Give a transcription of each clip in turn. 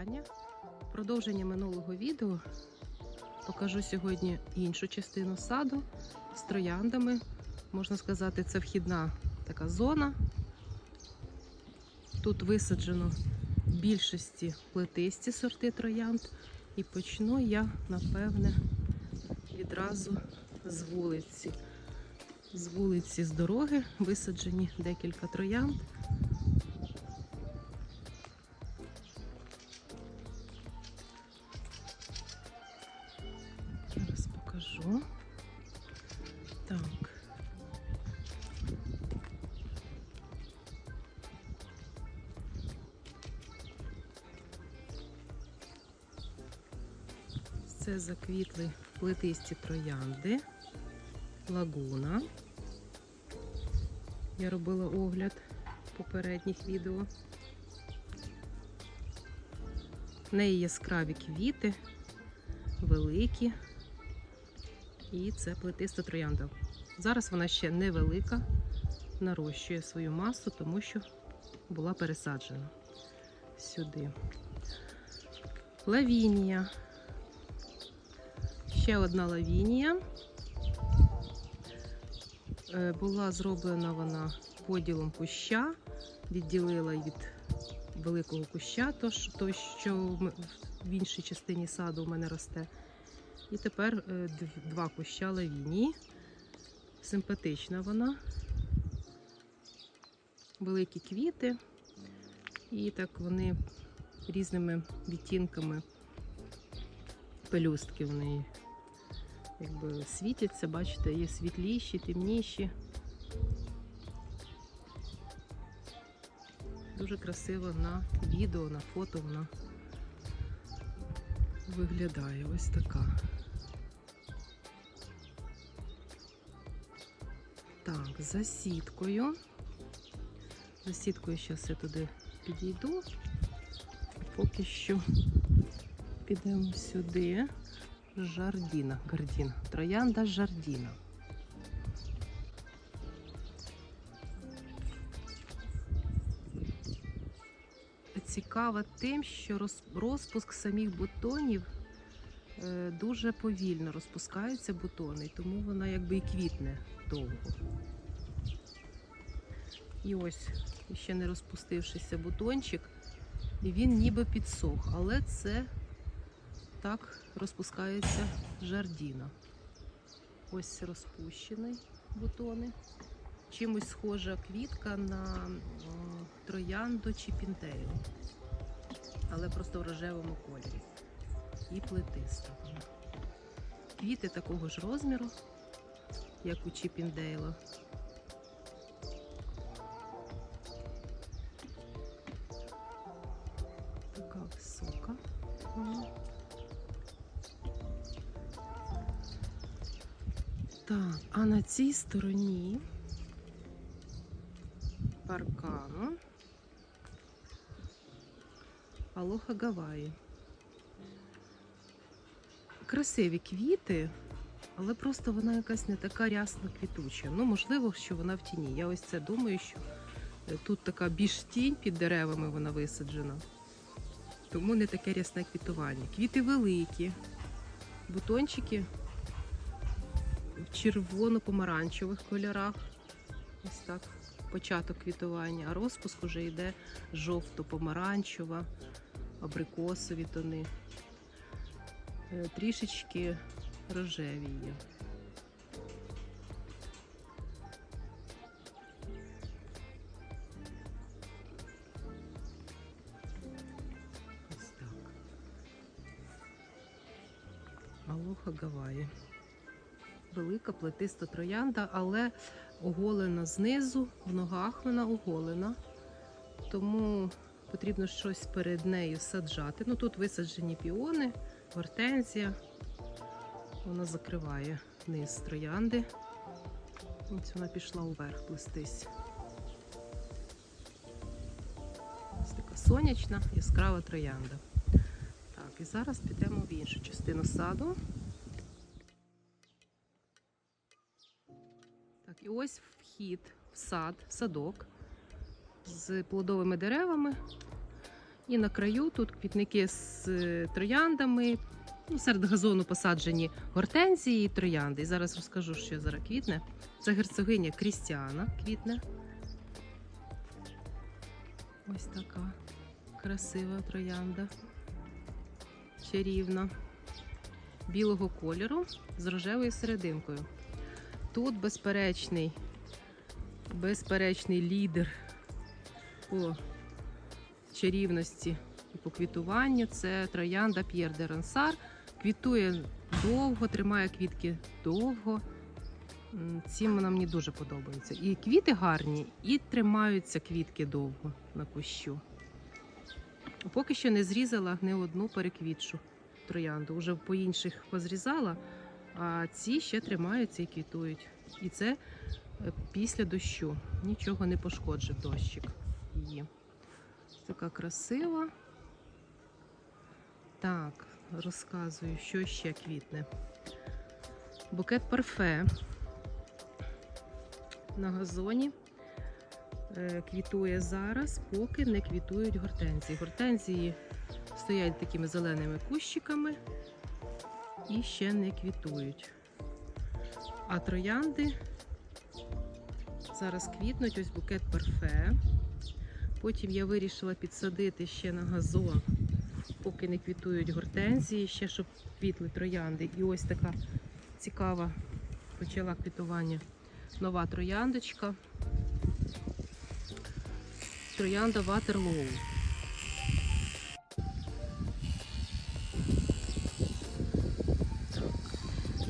вітання. Продовження минулого відео покажу сьогодні іншу частину саду з трояндами. Можна сказати, це вхідна така зона. Тут висаджено більшості плетисті сорти троянд. І почну я, напевне, відразу з вулиці. З вулиці з дороги висаджені декілька троянд. Це заквітли плетисті троянди, лагуна. Я робила огляд попередніх відео. В неї яскраві квіти, великі. І це плетиста троянда. Зараз вона ще невелика, нарощує свою масу, тому що була пересаджена сюди. Лавінія. Ще одна лавінія. Е, Була зроблена вона поділом куща, відділила від великого куща, тож що в іншій частині саду у мене росте. І тепер е, два куща лавінії. Симпатична вона. Великі квіти. І так вони різними відтінками пелюстки в неї якби світяться, бачите, є світліші, темніші. Дуже красиво на відео, на фото вона виглядає ось така. Так, за сіткою. За сіткою зараз я туди підійду. Поки що підемо сюди. Жардіна, гардіна. Троянда жардіна. Цікава тим, що розпуск самих бутонів е, дуже повільно розпускаються бутони, тому вона якби і квітне довго. І ось ще не розпустившийся бутончик, і він ніби підсох, але це так розпускається жардіна. Ось розпущений бутони. Чимось схожа квітка на троянду чи пінтерію. Але просто в рожевому кольорі. І плетиста вона. Квіти такого ж розміру, як у Чіпіндейла. Цій стороні паркану Алоха Гаваї. Красиві квіти, але просто вона якась не така рясно квітуча. Ну, можливо, що вона в тіні. Я ось це думаю, що е, тут така більш тінь під деревами вона висаджена. Тому не таке рясне квітування. Квіти великі, бутончики червоно-помаранчевих кольорах. Ось так початок квітування, а розпуск уже йде жовто-помаранчева, абрикосові тони. Е, Трішечки рожеві є. Ось так. Алоха Гаваї велика плетиста троянда, але оголена знизу, в ногах вона оголена. Тому потрібно щось перед нею саджати. Ну тут висаджені піони, гортензія. Вона закриває низ троянди. Ось вона пішла вверх плестись. Ось така сонячна, яскрава троянда. Так, і зараз підемо в іншу частину саду. І ось вхід в сад, в садок з плодовими деревами І на краю тут квітники з е, трояндами. Ну, серед газону посаджені гортензії і троянди. І зараз розкажу, що зараз квітне. Це герцогиня Крістіана квітне. Ось така красива троянда. Чарівна. Білого кольору з рожевою серединкою. Тут безперечний, безперечний лідер по чарівності і по квітуванню. Це троянда П'єр де Рансар. Квітує довго, тримає квітки довго. М, Цим вона мені дуже подобається. І квіти гарні, і тримаються квітки довго на кущу. Поки що не зрізала не одну переквітшу троянду. Уже по інших позрізала, а ці ще тримаються і квітують. І це е, після дощу. Нічого не пошкоджив дощик її. Така красива. Так, розказую, що ще квітне. Букет парфе на газоні е, квітує зараз, поки не квітують гортензії. Гортензії стоять такими зеленими кущиками і ще не квітують. А троянди зараз квітнуть, ось букет парфе. Потім я вирішила підсадити ще на газон, поки не квітують гортензії, ще щоб квітли троянди. І ось така цікава почала квітування нова трояндочка. Троянда Ватерлоу.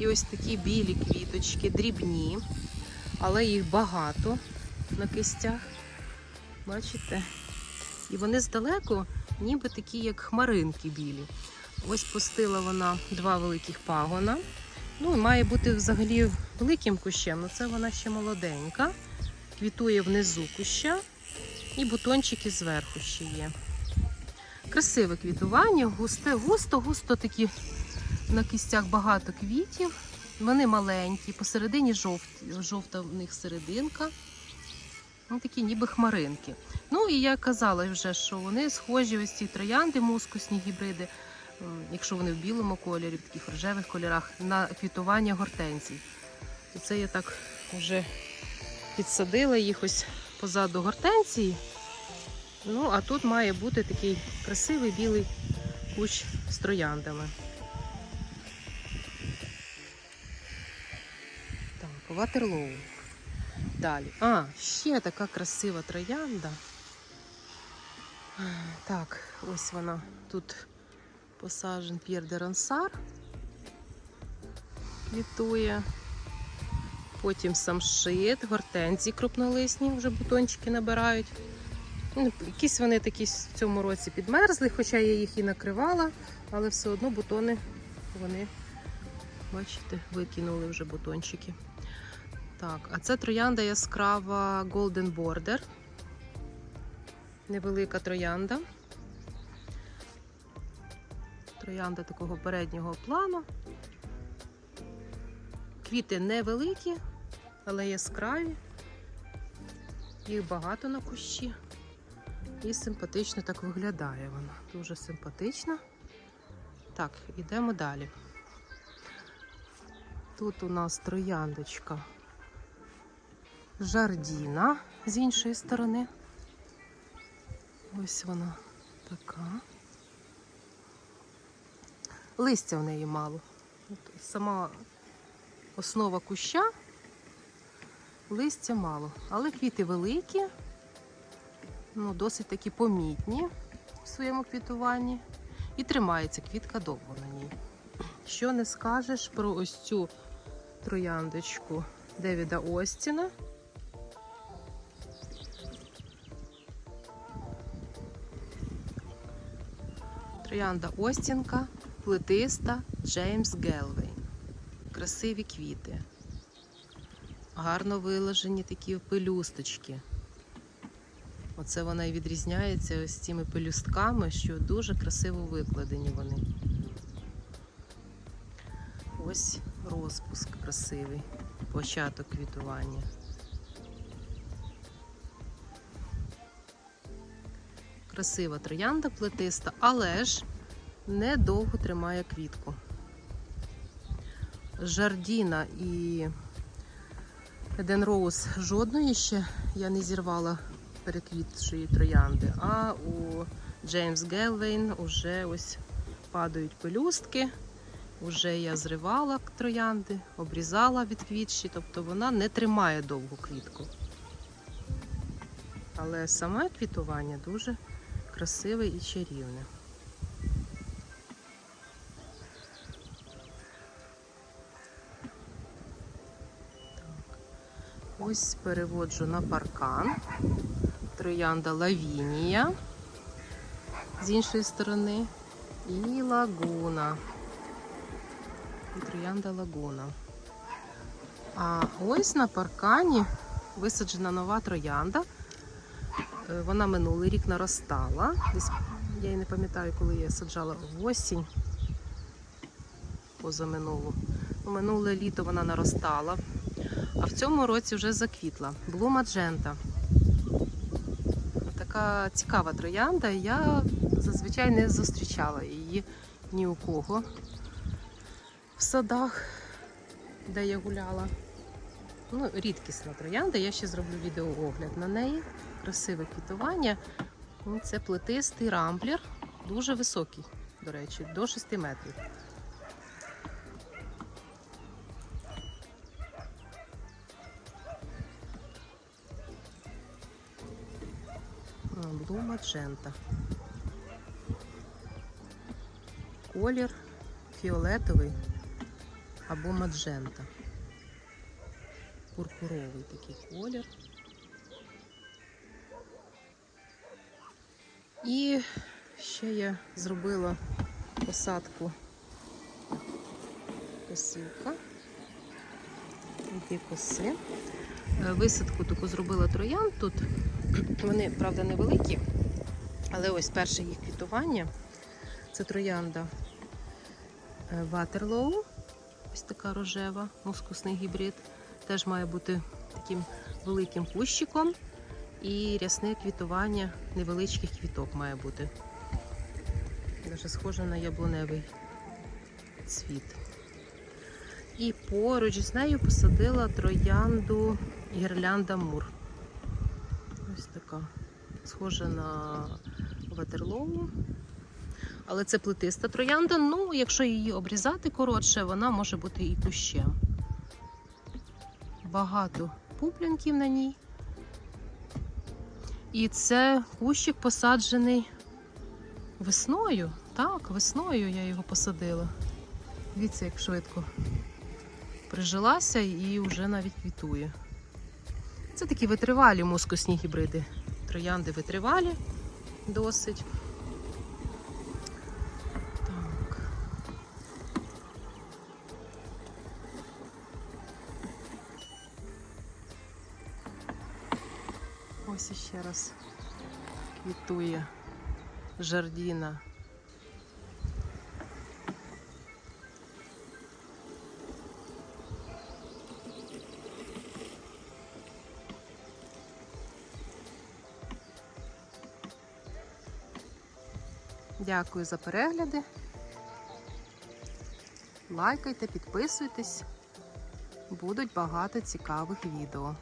І ось такі білі квіточки, дрібні, але їх багато на кистях. Бачите? І вони здалеку, ніби такі, як хмаринки білі. Ось пустила вона два великих пагона. Ну, і має бути взагалі великим кущем, але це вона ще молоденька. Квітує внизу куща, і бутончики зверху ще є. Красиве квітування, густе, густо, густо такі на кістях багато квітів. Вони маленькі, посередині жовті, жовта в них серединка. Ну, такі ніби хмаринки. Ну і я казала вже, що вони схожі, ось ці троянди, мускусні гібриди, якщо вони в білому кольорі, в таких рожевих кольорах, на квітування гортензій. І це я так вже підсадила їх ось позаду гортензії. Ну, а тут має бути такий красивий білий кущ з трояндами. Ватерлоу. Далі. А, ще така красива троянда. Так, ось вона. Тут посаджен П'єр де Рансар. Квітує. Потім самшит, гортензії крупнолисні, вже бутончики набирають. Ну, Якісь вони такі в цьому році підмерзли, хоча я їх і накривала, але все одно бутони вони, бачите, викинули вже бутончики. Так, а це троянда яскрава Golden Border. Невелика троянда. Троянда такого переднього плану. Квіти невеликі, але яскраві. Їх багато на кущі. І симпатично так виглядає вона. Дуже симпатична. Так, йдемо далі. Тут у нас трояндочка Жардіна з іншої сторони. Ось вона така. Листя в неї мало. Сама основа куща, листя мало, але квіти великі, ну, досить такі помітні в своєму квітуванні. І тримається квітка довго на ній. Що не скажеш про ось цю трояндочку Девіда Остіна. Троянда Остінка, плетиста Джеймс Гелвей. Красиві квіти. Гарно виложені такі пелюсточки. Оце вона і відрізняється ось цими пелюстками, що дуже красиво викладені вони. Ось розпуск красивий, початок квітування. Красива троянда плетиста, але ж недовго тримає квітку. Жардіна і Еден Роуз жодної ще я не зірвала переквітшої троянди, а у Джеймс Гелвейн уже ось падають пелюстки. Уже я зривала троянди, обрізала від квітші, тобто вона не тримає довгу квітку. Але саме квітування дуже красиве і чарівне. Ось переводжу на паркан. Троянда Лавінія з іншої сторони. І лагуна. І троянда лагуна. А ось на паркані висаджена нова троянда. Е, Вона минулий рік наростала. Десь я її не пам'ятаю, коли я саджала в осінь позаминулу. Ну, Минуле літо вона наростала, а в цьому році вже заквітла. Блу Маджента. Така цікава троянда. Я зазвичай не зустрічала її ні у кого в садах, де я гуляла. Ну, рідкісна троянда. Я ще зроблю відеоогляд на неї. Красиве квітування. Ну, Це плетистий рамблер, дуже високий, до речі, до 6 метрів. Блу Маджента. Колір фіолетовий або маджента. Пурпуровий такий колір. І ще я зробила посадку косилка. Дві коси. Е, Висадку таку зробила троян тут. Вони, правда, невеликі, але ось перше їх квітування. Це троянда е, Ватерлоу. Ось така рожева, мускусний гібрид. Теж має бути таким великим кущиком. І рясне квітування невеличких квіток має бути. Дуже схоже на яблуневий цвіт. І поруч з нею посадила троянду гірлянда Мур. Ось така. Схожа на ватерлоу. Але це плетиста троянда. Ну, якщо її обрізати коротше, вона може бути і кущем. Багато пуплянків на ній. І це кущик посаджений весною. Так, весною я його посадила. Дивіться, як швидко прижилася і вже навіть квітує. Це такі витривалі мускусні гібриди. Троянди витривалі досить. Квітує жардіна. Дякую за перегляди. Лайкайте, підписуйтесь. Будуть багато цікавих відео.